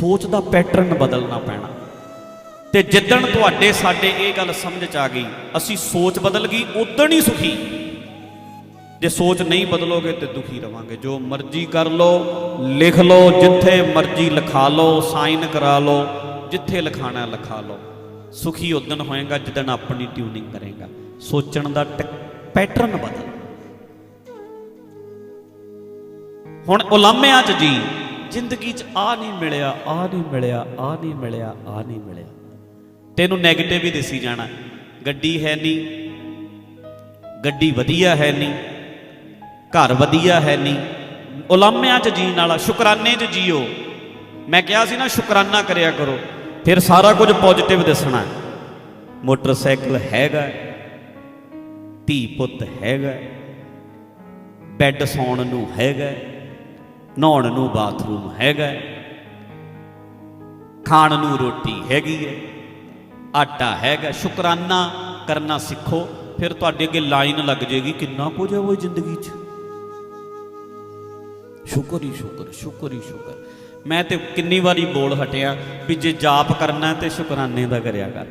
ਸੋਚ ਦਾ ਪੈਟਰਨ ਬਦਲਣਾ ਪੈਣਾ। ਤੇ ਜਿੱਦਣ ਤੁਹਾਡੇ ਸਾਡੇ ਇਹ ਗੱਲ ਸਮਝ ਚ ਆ ਗਈ, ਅਸੀਂ ਸੋਚ ਬਦਲ ਗਈ, ਉਦਣ ਹੀ ਸੁਖੀ। ਜੇ ਸੋਚ ਨਹੀਂ ਬਦਲੋਗੇ ਤੇ ਦੁਖੀ ਰਵਾਂਗੇ। ਜੋ ਮਰਜ਼ੀ ਕਰ ਲਓ, ਲਿਖ ਲਓ, ਜਿੱਥੇ ਮਰਜ਼ੀ ਲਿਖਾ ਲਓ ਸਾਈਨ ਕਰਾ ਲਓ, ਜਿੱਥੇ ਲਿਖਾਣਾ ਲਿਖਾ ਲਓ। ਸੁਖੀ ਉਦਣ ਹੋਏਗਾ, ਜਿੱਦਣ ਆਪਣੀ ਟਿਊਨਿੰਗ ਕਰੇਗਾ। ਸੋਚਣ ਦਾ ਪੈਟਰਨ ਬਦਲ। ਹੁਣ ਉਲਾਮਿਆਂ 'ਚ ਜੀ ਜ਼ਿੰਦਗੀ 'ਚ ਆ ਨਹੀਂ ਮਿਲਿਆ, ਆ ਨਹੀਂ ਮਿਲਿਆ, ਆ ਨਹੀਂ ਮਿਲਿਆ, ਆ ਨਹੀਂ ਮਿਲਿਆ। ਤੈਨੂੰ 네ਗੇਟਿਵ ਹੀ ਦਿਸੀ ਜਾਣਾ। ਗੱਡੀ ਹੈ ਨਹੀਂ, ਗੱਡੀ ਵਧੀਆ ਹੈ ਨਹੀਂ, ਘਰ ਵਧੀਆ ਹੈ ਨਹੀਂ। ਉਲਾਮਿਆਂ 'ਚ ਜੀਣ ਵਾਲਾ, ਸ਼ੁਕਰਾਨੇ 'ਚ ਜੀਓ। ਮੈਂ ਕਿਹਾ ਸੀ ਨਾ, ਸ਼ੁਕਰਾਨਾ ਕਰਿਆ ਕਰੋ। ਫਿਰ ਸਾਰਾ ਕੁਝ ਪੋਜ਼ਿਟਿਵ ਦਿਸਣਾ। ਮੋਟਰਸਾਈਕਲ ਹੈਗਾ, ਧੀ ਪੁੱਤ ਹੈਗਾ, ਬੈੱਡ ਸੌਣ ਨੂੰ ਹੈਗਾ। ਨਹਾਉਣ ਨੂੰ ਬਾਥਰੂਮ ਹੈਗਾ ਖਾਣ ਨੂੰ ਰੋਟੀ ਹੈਗੀ ਹੈ। ਆਟਾ ਹੈਗਾ ਸ਼ੁਕਰਾਨਾ ਕਰਨਾ ਸਿੱਖੋ, ਫਿਰ ਤੁਹਾਡੇ ਅੱਗੇ ਲਾਈਨ ਲੱਗ ਜੇਗੀ ਕਿੰਨਾ ਕੁਝ ਹੈ ਉਹ ਜ਼ਿੰਦਗੀ 'ਚ। ਸ਼ੁਕਰ ਹੀ ਸ਼ੁਕਰ ਸ਼ੁਕਰ ਹੀ ਸ਼ੁਕਰ। ਮੈਂ ਤੇ ਕਿੰਨੀ ਵਾਰੀ ਬੋਲ ਹਟਿਆ ਵੀ ਜੇ ਜਾਪ ਕਰਨਾ ਹੈ ਤੇ ਸ਼ੁਕਰਾਨੇ ਦਾ ਕਰਿਆ ਕਰ।